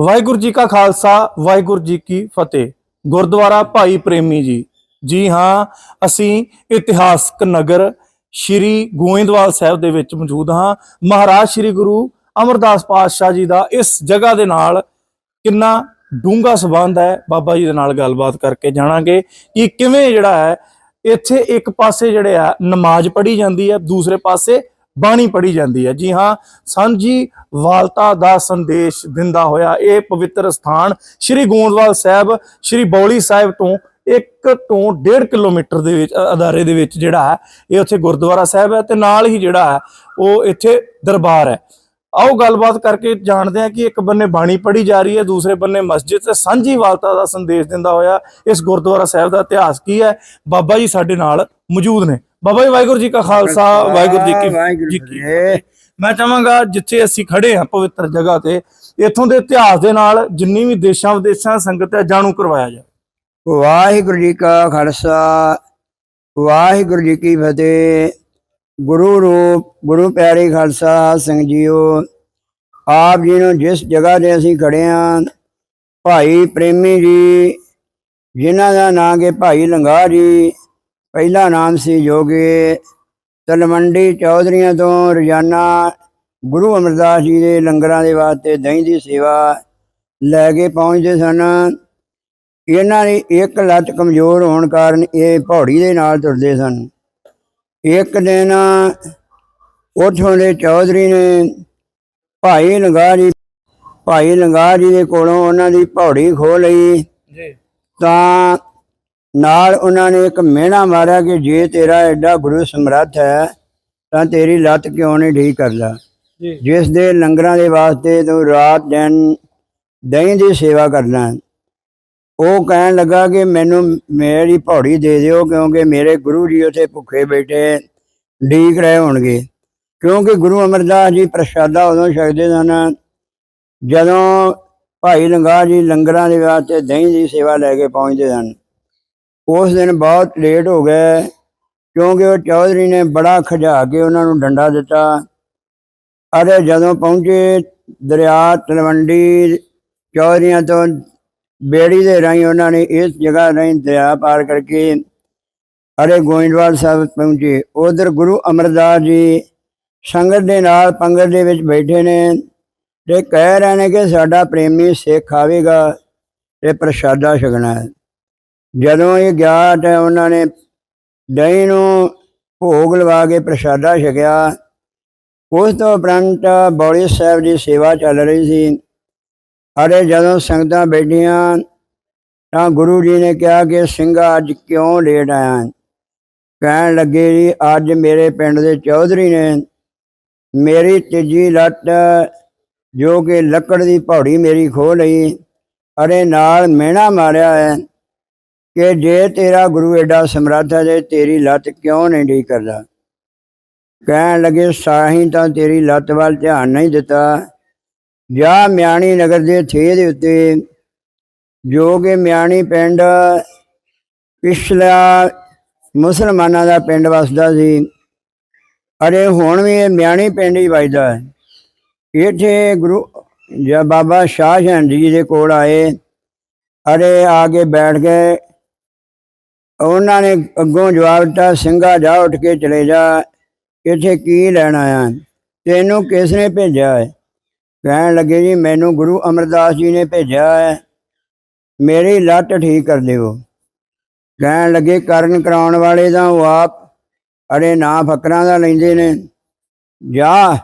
ਵਾਹਿਗੁਰੂ ਜੀ ਕਾ ਖਾਲਸਾ, ਵਾਹਿਗੁਰੂ ਜੀ ਕੀ ਫਤਿਹ। ਗੁਰਦੁਆਰਾ ਭਾਈ ਪ੍ਰੇਮੀ ਜੀ। ਜੀ ਹਾਂ, ਅਸੀਂ ਇਤਿਹਾਸਕ ਨਗਰ ਸ਼੍ਰੀ ਗੋਇੰਦਵਾਲ ਸਾਹਿਬ ਦੇ ਵਿੱਚ ਮੌਜੂਦ ਹਾਂ। ਮਹਾਰਾਜ ਸ਼੍ਰੀ ਗੁਰੂ ਅਮਰਦਾਸ ਪਾਤਸ਼ਾਹ ਜੀ ਦਾ ਇਸ ਜਗ੍ਹਾ ਦੇ ਨਾਲ ਕਿੰਨਾ ਡੂੰਘਾ ਸਬੰਧ ਹੈ, ਬਾਬਾ ਜੀ ਦੇ ਨਾਲ ਗੱਲਬਾਤ ਕਰਕੇ ਜਾਣਾਂਗੇ ਕਿ ਕਿਵੇਂ ਜਿਹੜਾ ਹੈ, ਇੱਥੇ ਇੱਕ ਪਾਸੇ ਜਿਹੜੇ ਆ, ਨਮਾਜ਼ ਪੜ੍ਹੀ ਜਾਂਦੀ ਹੈ, ਦੂਸਰੇ ਪਾਸੇ ਬਾਣੀ ਪੜ੍ਹੀ ਜਾਂਦੀ ਹੈ। ਜੀ ਹਾਂ ਸਾਂਝੀ ਵਾਲਤਾ ਦਾ ਸੰਦੇਸ਼ ਦਿੰਦਾ ਹੋਇਆ ਇਹ ਪਵਿੱਤਰ ਸਥਾਨ ਸ਼੍ਰੀ ਗੋਂਦਵਾਲ ਸਾਹਿਬ, ਸ਼੍ਰੀ ਬੌਲੀ ਸਾਹਿਬ ਤੋਂ 1 ਤੋਂ 1.5 ਕਿਲੋਮੀਟਰ ਦੇ ਵਿੱਚ ਅਦਾਰੇ ਦੇ ਵਿੱਚ ਜਿਹੜਾ ਹੈ, ਇਹ ਉੱਥੇ ਗੁਰਦੁਆਰਾ ਸਾਹਿਬ ਹੈ ਤੇ ਨਾਲ ਹੀ ਜਿਹੜਾ ਹੈ, ਉਹ ਇੱਥੇ ਦਰਬਾਰ ਹੈ। ਆਓ ਗੱਲਬਾਤ ਕਰਕੇ ਜਾਣਦੇ ਹਾਂ ਕਿ ਇੱਕ ਬੰਨੇ ਬਾਣੀ ਪੜ੍ਹੀ ਜਾ ਰਹੀ ਹੈ, ਦੂਸਰੇ ਬੰਨੇ ਮਸਜਿਦ ਤੇ ਸਾਂਝੀ ਵਾਲਤਾ ਦਾ ਸੰਦੇਸ਼ ਦਿੰਦਾ ਹੋਇਆ ਇਸ ਗੁਰਦੁਆਰਾ ਸਾਹਿਬ ਦਾ ਇਤਿਹਾਸ ਕੀ ਹੈ? ਬਾਬਾ ਜੀ ਸਾਡੇ ਨਾਲ ਮੌਜੂਦ ਨੇ। ਬਾਬਾ ਜੀ ਵਾਹਿਗੁਰੂ ਜੀ ਕਾ ਖਾਲਸਾ ਵਾਹਿਗੁਰੂ ਜੀ ਕੀ ਜੀ ਕੀ ਕੀ। ਮੈਂ ਚਾਹਾਂਗਾ ਜਿੱਥੇ ਅਸੀਂ ਖੜੇ ਹਾਂ ਪਵਿੱਤਰ ਜਗ੍ਹਾ ਤੇ ਇੱਥੋਂ ਦੇ ਇਤਿਹਾਸ ਦੇ ਨਾਲ ਜਿੰਨੀ ਵੀ ਦੇਸ਼ਾਂ ਵਿਦੇਸ਼ਾਂ ਸੰਗਤ ਹੈ ਜਾਣੂ ਕਰਵਾਇਆ ਜਾ ਵਾਹਿਗੁਰੂ ਜੀ ਕਾ ਖਾਲਸਾ ਵਾਹਿਗੁਰੂ ਜੀ ਕੀ ਫਤਿਹ। ਗੁਰੂ ਰੂਪ ਗੁਰੂ ਪਿਆਰੇ ਖਾਲਸਾ ਸਿੰਘ ਜੀਓ। ਆਪ ਜੀ ਨੂੰ ਜਿਸ ਜਗ੍ਹਾ ਤੇ ਅਸੀਂ ਖੜੇ ਹਾਂ ਭਾਈ ਪ੍ਰੇਮੀ ਜੀ ਜਿਨ੍ਹਾਂ ਦਾ ਨਾਂ ਹੈ ਭਾਈ ਲੰਗਾ ਜੀ ਪਹਿਲਾ ਨਾਮ ਸੀ ਜੋਗੇ। ਤਲਵੰਡੀ ਚੌਧਰੀਆਂ ਤੋਂ ਰੋਜ਼ਾਨਾ ਗੁਰੂ ਅਮਰਦਾਸ ਜੀ ਦੇ ਲੰਗਰਾਂ ਦੇ ਵਾਸਤੇ ਦਹੀਂ ਦੀ ਸੇਵਾ ਲੈ ਕੇ ਪਹੁੰਚਦੇ ਸਨ। ਇਹਨਾਂ ਦੀ ਇੱਕ ਲੱਤ ਕਮਜ਼ੋਰ ਹੋਣ ਕਾਰਨ ਇਹ ਪੌੜੀ ਦੇ ਨਾਲ ਤੁਰਦੇ ਸਨ। ਇੱਕ ਦਿਨ ਉਥੋਂ ਦੇ ਚੌਧਰੀ ਨੇ ਭਾਈ ਲੰਗਾ ਜੀ ਭਾਈ ਲੰਗਾ ਜੀ ਦੇ ਕੋਲੋਂ ਉਹਨਾਂ ਦੀ ਪੌੜੀ ਖੋ ਲਈ। ਜੀ। ਤਾਂ ਨਾਲ ਉਹਨਾਂ ਨੇ ਇੱਕ ਮਿਹਣਾ ਮਾਰਿਆ ਕਿ ਜੇ ਤੇਰਾ ਐਡਾ ਗੁਰੂ ਸਮਰੱਥ ਹੈ ਤਾਂ ਤੇਰੀ ਲੱਤ ਕਿਉਂ ਨਹੀਂ ਠੀਕ ਕਰਦਾ? ਜਿਸ ਦੇ ਲੰਗਰਾਂ ਦੇ ਵਾਸਤੇ ਤੂੰ ਰਾਤ ਦਿਨ ਦਹੀਂ ਦੀ ਸੇਵਾ ਕਰਨਾ। ਉਹ ਕਹਿਣ ਲੱਗਾ ਕਿ ਮੈਨੂੰ ਮੇਰੀ ਪੌੜੀ ਦੇ ਦਿਓ ਕਿਉਂਕਿ ਮੇਰੇ ਗੁਰੂ ਜੀ ਉੱਥੇ ਭੁੱਖੇ ਬੈਠੇ ਢੀਕ ਰਹੇ ਹੋਣਗੇ। ਕਿਉਂਕਿ ਗੁਰੂ ਅਮਰਦਾਸ ਜੀ ਪ੍ਰਸ਼ਾਦਾ ਉਦੋਂ ਛਕਦੇ ਸਨ ਜਦੋਂ ਭਾਈ ਲੰਗਾ ਜੀ ਲੰਗਰਾਂ ਦੇ ਵਾਸਤੇ ਦਹੀਂ ਦੀ ਸੇਵਾ ਲੈ ਕੇ ਪਹੁੰਚਦੇ ਸਨ। ਉਸ ਦਿਨ ਬਹੁਤ ਲੇਟ ਹੋ ਗਏ, ਕਿਉਂਕਿ ਉਹ ਚੌਧਰੀ ਨੇ ਬੜਾ ਖਜਾ ਕੇ ਉਹਨਾਂ ਨੂੰ ਡੰਡਾ ਦਿੱਤਾ। ਅਰੇ ਜਦੋਂ ਪਹੁੰਚੇ ਦਰਿਆ ਤਲਵੰਡੀ, ਚੌਧਰੀਆਂ ਤੋਂ ਬੇੜੀ ਦੇ ਰਾਹੀਂ ਉਹਨਾਂ ਨੇ ਇਸ ਜਗ੍ਹਾ ਰਾਹੀਂ ਦਰਿਆ ਪਾਰ ਕਰਕੇ ਅਰੇ ਗੋਇੰਦਵਾਲ ਸਾਹਿਬ ਪਹੁੰਚੇ। ਉਧਰ ਗੁਰੂ ਅਮਰਦਾਸ ਜੀ ਸੰਗਤ ਦੇ ਨਾਲ ਪੰਗਤ ਦੇ ਵਿੱਚ ਬੈਠੇ ਨੇ ਤੇ ਕਹਿ ਰਹੇ ਨੇ ਕਿ ਸਾਡਾ ਪ੍ਰੇਮੀ ਸਿੱਖ ਆਵੇਗਾ ਤੇ ਪ੍ਰਸ਼ਾਦਾ ਛਕਣਾ ਹੈ। ਜਦੋਂ ਇਹ ਗਿਆ ਤਾਂ ਉਹਨਾਂ ਨੇ ਦਹੀਂ ਨੂੰ ਭੋਗ ਲਵਾ ਕੇ ਪ੍ਰਸ਼ਾਦਾ ਛਕਿਆ। ਉਸ ਤੋਂ ਉਪਰੰਤ ਬੌੜੀ ਸਾਹਿਬ ਦੀ ਸੇਵਾ ਚੱਲ ਰਹੀ ਸੀ। ਅਰੇ ਜਦੋਂ ਸੰਗਤਾਂ ਬੈਠੀਆਂ ਤਾਂ ਗੁਰੂ ਜੀ ਨੇ ਕਿਹਾ ਕਿ ਸਿੰਘਾ ਅੱਜ ਕਿਉਂ ਲੇਟ ਆਇਆ? ਕਹਿਣ ਲੱਗੇ ਜੀ, ਅੱਜ ਮੇਰੇ ਪਿੰਡ ਦੇ ਚੌਧਰੀ ਨੇ ਮੇਰੀ ਤੀਜੀ ਲੱਤ ਜੋ ਕਿ ਲੱਕੜ ਦੀ ਪੌੜੀ ਮੇਰੀ ਖੋ ਲਈ। ਅਰੇ ਨਾਲ ਮਿਹਣਾ ਮਾਰਿਆ ਹੈ। ਕਿ ਜੇ ਤੇਰਾ ਗੁਰੂ ਐਡਾ ਸਮਰੱਥ ਹੈ ਤੇ ਤੇਰੀ ਲੱਤ ਕਿਉਂ ਨਹੀਂ ਠੀਕ ਕਰਦਾ? ਕਹਿਣ ਲੱਗੇ ਸਾਹੀਂ ਤਾਂ ਤੇਰੀ ਲੱਤ ਵੱਲ ਧਿਆਨ ਨਹੀਂ ਦਿੱਤਾ। ਜਾਂ ਮਿਆਣੀ ਨਗਰ ਦੇ ਥੇ ਦੇ ਉੱਤੇ, ਜੋ ਕਿ ਮਿਆਣੀ ਪਿੰਡ ਪਿਛਲਾ ਮੁਸਲਮਾਨਾਂ ਦਾ ਪਿੰਡ ਵਸਦਾ ਸੀ। ਅਰੇ ਹੁਣ ਵੀ ਇਹ ਮਿਆਣੀ ਪਿੰਡ ਹੀ ਵੱਜਦਾ ਹੈ। ਇੱਥੇ ਗੁਰੂ ਜਦ ਬਾਬਾ ਸ਼ਾਹ ਜਹਾਨ ਜੀ ਦੇ ਕੋਲ ਆਏ। ਅਰੇ ਆ ਕੇ ਬੈਠ ਗਏ। ਉਹਨਾਂ ਨੇ ਅੱਗੋਂ ਜਵਾਬ ਦਿੱਤਾ, ਸਿੰਘਾ, ਜਾ ਉੱਠ ਕੇ ਚਲੇ ਜਾ। ਇੱਥੇ ਕੀ ਲੈਣ ਆਇਆ? ਤੈਨੂੰ ਕਿਸ ਨੇ ਭੇਜਿਆ ਹੈ? ਕਹਿਣ ਲੱਗੇ, ਜੀ, ਮੈਨੂੰ ਗੁਰੂ ਅਮਰਦਾਸ ਜੀ ਨੇ ਭੇਜਿਆ ਹੈ। ਮੇਰੀ ਲੱਤ ਠੀਕ ਕਰ ਦਿਓ। ਕਹਿਣ ਲੱਗੇ, ਕਰਨ ਕਰਾਉਣ ਵਾਲੇ ਤਾਂ ਉਹ ਆਪ ਅੜੇ ਨਾ ਫਕਰਾਂ ਦਾ ਲੈਂਦੇ ਨੇ। ਜਾ,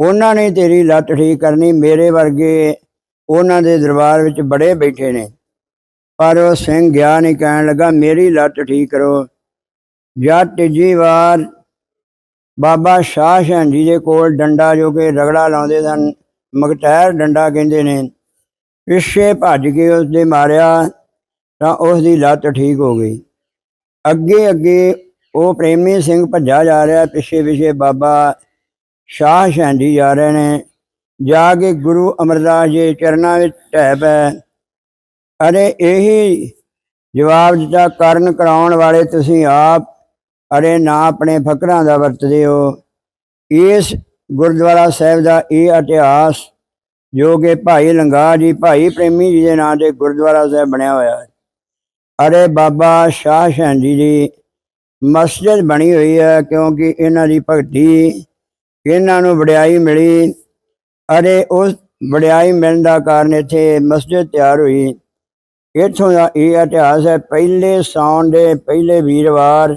ਉਹਨਾਂ ਨੇ ਤੇਰੀ ਲੱਤ ਠੀਕ ਕਰਨੀ, ਮੇਰੇ ਵਰਗੇ ਉਹਨਾਂ ਦੇ ਦਰਬਾਰ ਵਿੱਚ ਬੜੇ ਬੈਠੇ ਨੇ। ਪਰ ਉਹ ਸਿੰਘ ਗਿਆ ਨਹੀਂ ਕਹਿਣ ਲੱਗਾ, ਮੇਰੀ ਲੱਤ ਠੀਕ ਕਰੋ। ਜਦ ਤੀਜੀ ਵਾਰ ਬਾਬਾ ਸ਼ਾਹ ਸ਼ਾਹ ਜੀ ਦੇ ਕੋਲ ਡੰਡਾ ਜੋ ਕਿ ਰਗੜਾ ਲਾਉਂਦੇ ਸਨ ਮਗਟੈਰ ਡੰਡਾ ਕਹਿੰਦੇ ਨੇ, ਪਿੱਛੇ ਭੱਜ ਕੇ ਉਸ ਦੇ ਮਾਰਿਆ ਤਾਂ ਉਸ ਦੀ ਲੱਤ ਠੀਕ ਹੋ ਗਈ। ਅੱਗੇ ਅੱਗੇ ਉਹ ਪ੍ਰੇਮੀ ਸਿੰਘ ਭੱਜਾ ਜਾ ਰਿਹਾ, ਪਿੱਛੇ ਪਿੱਛੇ ਬਾਬਾ ਸ਼ਾਹ ਸ਼ਾਹ ਜੀ ਜਾ ਰਹੇ ਨੇ। ਜਾ ਕੇ ਗੁਰੂ ਅਮਰਦਾਸ ਜੀ ਚਰਨਾਂ ਵਿੱਚ ਢਹਿ ਪਏ। ਅਰੇ ਇਹੀ ਜਵਾਬ ਦਿੱਤਾ, ਕਰਨ ਕਰਾਉਣ ਵਾਲੇ ਤੁਸੀਂ ਆਪ, ਅਰੇ ਨਾ ਆਪਣੇ ਫਕਰਾਂ ਦਾ ਵਰਤਦੇ ਹੋ। ਇਸ ਗੁਰਦੁਆਰਾ ਸਾਹਿਬ ਦਾ ਇਹ ਇਤਿਹਾਸ ਜੋ ਕਿ ਭਾਈ ਲੰਗਾ ਜੀ, ਭਾਈ ਪ੍ਰੇਮੀ ਜੀ ਦੇ ਨਾਂ ਤੇ ਗੁਰਦੁਆਰਾ ਸਾਹਿਬ ਬਣਿਆ ਹੋਇਆ ਹੈ। ਅਰੇ ਬਾਬਾ ਸ਼ਾਹ ਹੁਸੈਨ ਜੀ ਦੀ ਮਸਜਿਦ ਬਣੀ ਹੋਈ ਹੈ, ਕਿਉਂਕਿ ਇਹਨਾਂ ਦੀ ਭਗਤੀ, ਇਹਨਾਂ ਨੂੰ ਵਡਿਆਈ ਮਿਲੀ। ਅਰੇ ਉਸ ਵਡਿਆਈ ਮਿਲਣ ਦਾ ਕਾਰਨ ਇੱਥੇ ਮਸਜਿਦ ਤਿਆਰ ਹੋਈ। ਇੱਥੋਂ ਦਾ ਇਹ ਇਤਿਹਾਸ ਹੈ, ਪਹਿਲੇ ਸਾਉਣ ਦੇ ਪਹਿਲੇ ਵੀਰਵਾਰ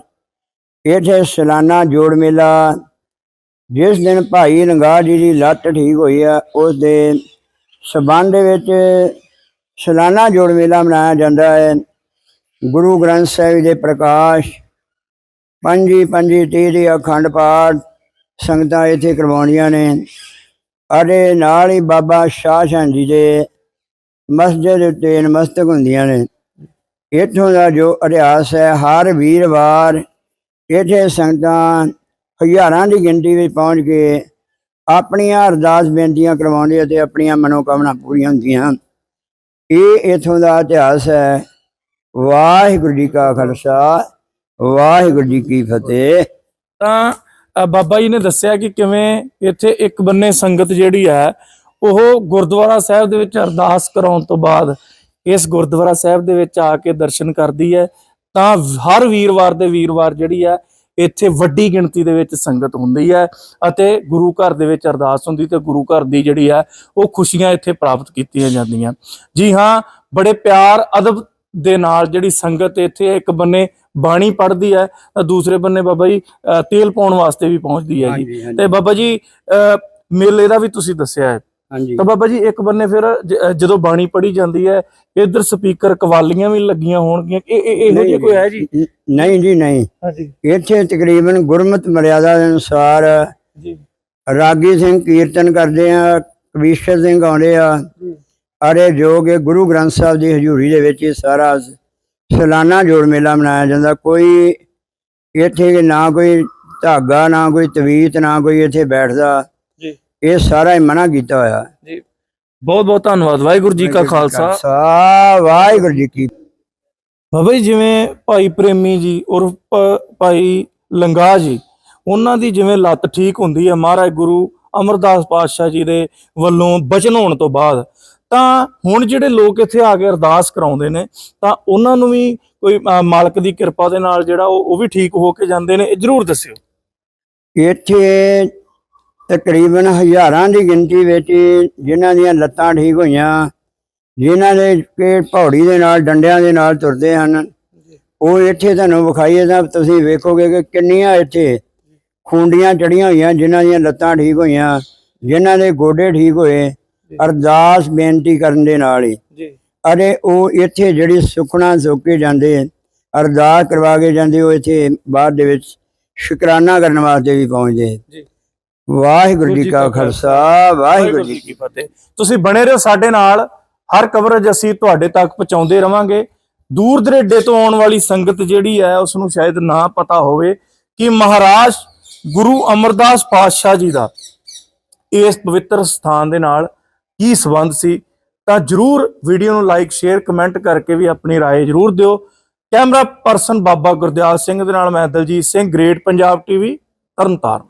ਇੱਥੇ ਸਾਲਾਨਾ ਜੋੜ ਮੇਲਾ, ਜਿਸ ਦਿਨ ਭਾਈ ਲੰਗਾ ਜੀ ਦੀ ਲੱਤ ਠੀਕ ਹੋਈ ਆ, ਉਸ ਦੇ ਸਬੰਧ ਵਿੱਚ ਸਾਲਾਨਾ ਜੋੜ ਮੇਲਾ ਮਨਾਇਆ ਜਾਂਦਾ ਹੈ। ਗੁਰੂ ਗ੍ਰੰਥ ਸਾਹਿਬ ਦੇ ਪ੍ਰਕਾਸ਼, ਪੰਜੀ ਪੰਜੀ, ਤੀਹ ਅਖੰਡ ਪਾਠ ਸੰਗਤਾਂ ਇੱਥੇ ਕਰਵਾਉਣੀਆਂ ਨੇ। ਅਤੇ ਨਾਲ ਹੀ ਬਾਬਾ ਸ਼ਾਹ ਹੁਸੈਨ ਜੀ ਦੇ ਮਸਜਿਦ ਉੱਤੇ ਨਮਸਤਕ ਹੁੰਦੀਆਂ ਨੇ। ਇੱਥੋਂ ਦਾ ਜੋ ਇਤਿਹਾਸ ਹੈ, ਹਰ ਵੀਰਵਾਰ ਇੱਥੇ ਸੰਗਤਾਂ ਹਜ਼ਾਰਾਂ ਦੀ ਗਿਣਤੀ ਵਿੱਚ ਪਹੁੰਚ ਕੇ ਆਪਣੀਆਂ ਅਰਦਾਸ ਬੇਨਤੀਆਂ ਕਰਵਾਉਂਦੇ ਅਤੇ ਆਪਣੀਆਂ ਮਨੋਕਾਮਨਾ ਪੂਰੀਆਂ ਹੁੰਦੀਆਂ ਇਹ ਇੱਥੋਂ ਦਾ ਇਤਿਹਾਸ ਹੈ। ਵਾਹਿਗੁਰੂ ਜੀ ਕਾ ਖਾਲਸਾ, ਵਾਹਿਗੁਰੂ ਜੀ ਕੀ ਫਤਿਹ। ਤਾਂ ਬਾਬਾ ਜੀ ਨੇ ਦੱਸਿਆ ਕਿ ਕਿਵੇਂ ਇੱਥੇ ਇੱਕ ਬੰਨੇ ਸੰਗਤ ਜਿਹੜੀ ਹੈ ਉਹ ਗੁਰਦੁਆਰਾ ਸਾਹਿਬ ਦੇ ਵਿੱਚ ਅਰਦਾਸ ਕਰਾਉਣ ਤੋਂ ਬਾਅਦ ਇਸ ਗੁਰਦੁਆਰਾ ਸਾਹਿਬ ਦੇ ਵਿੱਚ ਆ ਕੇ ਦਰਸ਼ਨ ਕਰਦੀ ਹੈ ਤਾਂ ਹਰ ਵੀਰਵਾਰ ਦੇ ਵੀਰਵਾਰ ਜਿਹੜੀ ਹੈ ਇੱਥੇ ਵੱਡੀ ਗਿਣਤੀ ਦੇ ਵਿੱਚ ਸੰਗਤ ਹੁੰਦੀ ਹੈ ਅਤੇ ਗੁਰੂ ਘਰ ਦੇ ਵਿੱਚ ਅਰਦਾਸ ਹੁੰਦੀ ਤੇ ਗੁਰੂ ਘਰ ਦੀ ਜਿਹੜੀ ਹੈ ਉਹ ਖੁਸ਼ੀਆਂ ਇੱਥੇ ਪ੍ਰਾਪਤ ਕੀਤੀਆਂ ਜਾਂਦੀਆਂ। ਜੀ ਹਾਂ ਬੜੇ ਪਿਆਰ ਅਦਬ ਦੇ ਨਾਲ ਜਿਹੜੀ ਸੰਗਤ ਇੱਥੇ ਇੱਕ ਬੰਨੇ ਬਾਣੀ ਪੜ੍ਹਦੀ ਹੈ ਤਾਂ ਦੂਸਰੇ ਬੰਨੇ ਬਾਬਾ ਜੀ ਤੇਲ ਪਾਉਣ ਵਾਸਤੇ ਵੀ ਪਹੁੰਚਦੀ ਹੈ ਜੀ। ਤੇ ਬਾਬਾ ਜੀ ਮੇਲੇ ਦਾ ਵੀ ਤੁਸੀਂ ਦੱਸਿਆ ਹੈ। ਤਾਂ ਬਾਬਾ ਜੀ ਇੱਕ ਬੰਨੇ ਫਿਰ ਜਦੋਂ ਬਾਣੀ ਪੜ੍ਹੀ ਜਾਂਦੀ ਹੈ ਇੱਧਰ ਸਪੀਕਰ ਕਵਾਲੀਆਂ ਵੀ ਲੱਗੀਆਂ ਹੋਣਗੀਆਂ ਇਹ ਇਹ- ਇਹੋ ਜਿਹਾ ਕੋਈ ਹੈ ਜੀ? ਨਹੀਂ ਜੀ ਨਹੀਂ ਹਾਂਜੀ। ਇੱਥੇ ਤਕਰੀਬਨ ਗੁਰਮਤ ਮਰਿਆਦਾ ਦੇ ਅਨੁਸਾਰ ਜੀ। ਰਾਗੀ ਸਿੰਘ ਕੀਰਤਨ ਕਰਦੇ ਆ ਕਵੀਸ਼ਰ ਸਿੰਘ ਆਉਂਦੇ ਆ। ਅਰੇ ਜੋ ਕਿ ਗੁਰੂ ਗ੍ਰੰਥ ਸਾਹਿਬ ਦੀ ਹਜ਼ੂਰੀ ਦੇ ਵਿੱਚ ਇਹ ਸਾਰਾ ਸਾਲਾਨਾ ਜੋੜ ਮੇਲਾ ਮਨਾਇਆ ਜਾਂਦਾ। ਕੋਈ ਇੱਥੇ ਨਾ ਕੋਈ ਧਾਗਾ ਨਾ ਕੋਈ ਤਵੀਤ ਨਾ ਕੋਈ ਇੱਥੇ ਬੈਠਦਾ। ਇਹ ਸਾਰਾ ਹੀ ਮਨਾ ਕੀਤਾ ਹੋਇਆ। ਜੀ। ਬਹੁਤ ਬਹੁਤ ਧੰਨਵਾਦ। ਵਾਹਿਗੁਰੂ ਜੀ ਕਾ ਖਾਲਸਾ। ਵਾਹਿਗੁਰੂ ਜੀ ਕੀ ਬਾਬਾ ਜੀ ਜਿਵੇਂ ਭਾਈ ਪ੍ਰੇਮੀ ਜੀ ਭ- ਭਾਈ ਲੰਗਾ ਜੀ ਉਹਨਾਂ ਦੀ ਜਿਵੇਂ ਲੱਤ ਠੀਕ ਹੁੰਦੀ ਹੈ ਮਹਾਰਾਜ ਗੁਰੂ ਅਮਰਦਾਸ ਪਾਤਸ਼ਾਹ ਜੀ ਦੇ ਵੱਲੋਂ ਬਚਨ ਹੋਣ ਤੋਂ ਬਾਅਦ ਤਾਂ ਹੁਣ ਜਿਹੜੇ ਲੋਕ ਇੱਥੇ ਆ ਕੇ ਅਰਦਾਸ ਕਰਾਉਂਦੇ ਨੇ ਤਾਂ ਉਹਨਾਂ ਨੂੰ ਵੀ ਕੋਈ ਮਾਲਕ ਦੀ ਕਿਰਪਾ ਦੇ ਨਾਲ ਜਿਹੜਾ ਉਹ ਉਹ ਵੀ ਠੀਕ ਹੋ ਕੇ ਜਾਂਦੇ ਨੇ ਇਹ ਜਰੂਰ ਦੱਸਿਓ। ਇੱਥੇ ਤਕਰੀਬਨ ਹਜ਼ਾਰਾਂ ਦੀ ਗਿਣਤੀ ਵਿੱਚ ਜਿਨ੍ਹਾਂ ਦੀਆਂ ਲੱਤਾਂ ਠੀਕ ਹੋਈਆਂ ਜਿਨ੍ਹਾਂ ਦੇ ਕਿ ਪੌੜੀ ਦੇ ਨਾਲ ਡੰਡਿਆਂ ਦੇ ਨਾਲ ਤੁਰਦੇ ਹਨ। ਉਹ ਇੱਥੇ ਤੁਹਾਨੂੰ ਵਿਖਾਈਏ ਤਾਂ ਤੁਸੀਂ ਵੇਖੋਗੇ ਕਿ ਕਿੰਨੀਆਂ ਇੱਥੇ ਖੁੰਡੀਆਂ ਚੜੀਆਂ ਹੋਈਆਂ ਜਿਨ੍ਹਾਂ ਦੀਆਂ ਲੱਤਾਂ ਠੀਕ ਹੋਈਆਂ ਜਿਨ੍ਹਾਂ ਦੇ ਗੋਡੇ ਠੀਕ ਹੋਏ। ਅਰਦਾਸ ਬੇਨਤੀ ਕਰਨ ਦੇ ਨਾਲ ਹੀ। ਅਰੇ ਉਹ ਇੱਥੇ ਜਿਹੜੀ ਸੁਖਣਾ ਸੁੱਕੇ ਜਾਂਦੇ ਅਰਦਾਸ ਕਰਵਾ ਕੇ ਜਾਂਦੇ ਉਹ ਇੱਥੇ ਬਾਅਦ ਦੇ ਵਿੱਚ ਸ਼ੁਕਰਾਨਾ ਕਰਨ ਵਾਸਤੇ ਵੀ ਪਹੁੰਚਦੇ। ਜੀ। ਵਾਹਿਗੁਰੂ ਜੀ ਕਾ ਖਾਲਸਾ ਵਾਹਿਗੁਰੂ ਜੀ ਕੀ ਫਤਿਹ ਤੁਸੀਂ ਬਣੇ ਰਹੋ ਸਾਡੇ ਨਾਲ ਹਰ ਕਵਰੇਜ ਅਸੀਂ ਤੁਹਾਡੇ ਤੱਕ ਪਹੁੰਚਾਉਂਦੇ ਰਵਾਂਗੇ ਦੂਰ ਦਰੇਡੇ ਤੋਂ ਆਉਣ ਵਾਲੀ ਸੰਗਤ ਜਿਹੜੀ ਹੈ ਉਸ ਨੂੰ ਸ਼ਾਇਦ ਨਾ ਪਤਾ ਹੋਵੇ ਕਿ ਮਹਾਰਾਜ ਗੁਰੂ ਅਮਰਦਾਸ ਪਾਤਸ਼ਾਹ ਜੀ ਦਾ ਇਸ ਪਵਿੱਤਰ ਸਥਾਨ ਦੇ ਨਾਲ ਕੀ ਸੰਬੰਧ ਸੀ ਤਾਂ ਜਰੂਰ ਵੀਡੀਓ ਨੂੰ ਲਾਈਕ ਸ਼ੇਅਰ ਕਮੈਂਟ ਕਰਕੇ ਵੀ ਆਪਣੀ رائے ਜਰੂਰ ਦਿਓ ਕੈਮਰਾ ਪਰਸਨ ਬਾਬਾ ਗੁਰਦਿਆਲ ਸਿੰਘ ਦੇ ਨਾਲ ਮੈਂ ਦਲਜੀਤ ਸਿੰਘ ਗ੍ਰੇਟ ਪੰਜਾਬ ਟੀਵੀ ਤਰਨਤਾਰਨ